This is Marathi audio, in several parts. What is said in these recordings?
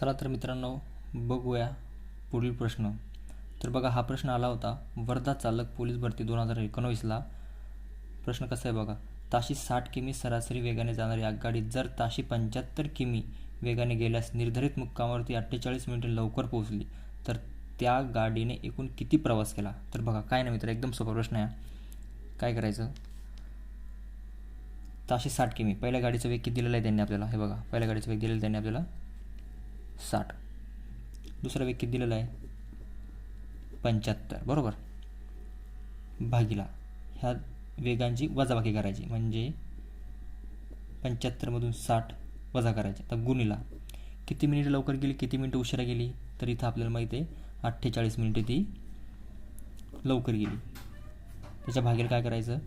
चला तर मित्रांनो बघूया पुढील प्रश्न. तर बघा हा प्रश्न आला होता. वर्धा चालक पोलीस भरती दोन हजार एकोणवीसला. प्रश्न कसा आहे बघा? ताशी साठ किमी सरासरी वेगाने जाणारी आगगाडी जर ताशी पंच्याहत्तर किमी वेगाने गेल्यास निर्धारित मुक्कामावरती अठ्ठेचाळीस मिनिटे लवकर पोहोचली तर त्या गाडीने एकूण किती प्रवास केला? तर बघा काय नाही मित्र एकदम सोपा प्रश्न आहे. काय करायचं? ताशी साठ किमी. पहिल्या गाडीचा वेग किती दिलेला आहे त्यांनी आपल्याला? हे बघा पहिल्या गाडीचा वेग दिलेला त्यांनी आपल्याला साठ. दुसरा वेग किती दिलेला आहे पंच्याहत्तर. बरोबर? भागीला. ह्या वेगांची वजाबाकी करायची. म्हणजे पंच्याहत्तरमधून साठ वजा करायचे. तर गुणीला. किती मिनिटं लवकर गेली किती मिनिटं उशिरा गेली? तर इथं आपल्याला माहिती आहे अठ्ठेचाळीस मिनिटं ती लवकर गेली. त्याच्या भागीला काय करायचं?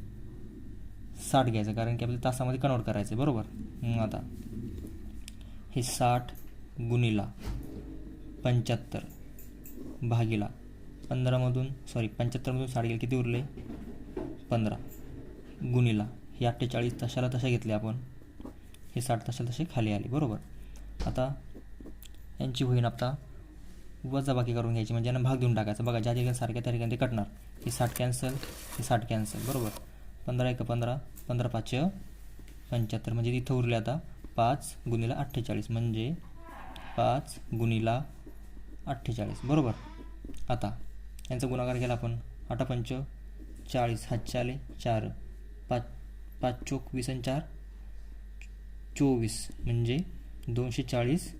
साठ घ्यायचं. कारण की आपल्याला तासामध्ये कन्वर्ट करायचं आहे. बरोबर? मग आता. हे साठ गुणिला पंच्याहत्तर भागीला पंधरामधून सॉरी पंच्याहत्तरमधून साठ गेले किती उरले? पंधरा. गुणिला हे अठ्ठेचाळीस तशाला तशा घेतले आपण. हे साठ तशाला तसे खाली आले बरोबर? आता यांची होईन आता वजाबाकी करून घ्यायची म्हणजे यांना भाग देऊन टाकायचा. बघा ज्या ठिकाणी सारख्या त्या ठिकाणी ते कटणार. हे साठ कॅन्सल हे साठ कॅन्सल बरोबर? पंधरा एक पंधरा पंधरा पाच पंच्याहत्तर. म्हणजे तिथं उरले आता पाच गुणिला अठ्ठेचाळीस. म्हणजे पाच गुणीला अठ्ठेचाळीस. बरोबर? आता यांचा गुणाकार केला आपण. आठा चाळीस हातचे आले चार. पाच पाच चोक वीस आणि चार. चोवीस म्हणजे दोनशे चाळीस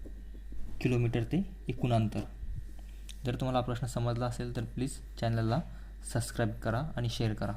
किलोमीटर ते एकूण अंतर जर तुम्हाला हा प्रश्न समजला असेल तर प्लीज चॅनलला सबस्क्राईब करा आणि शेअर करा.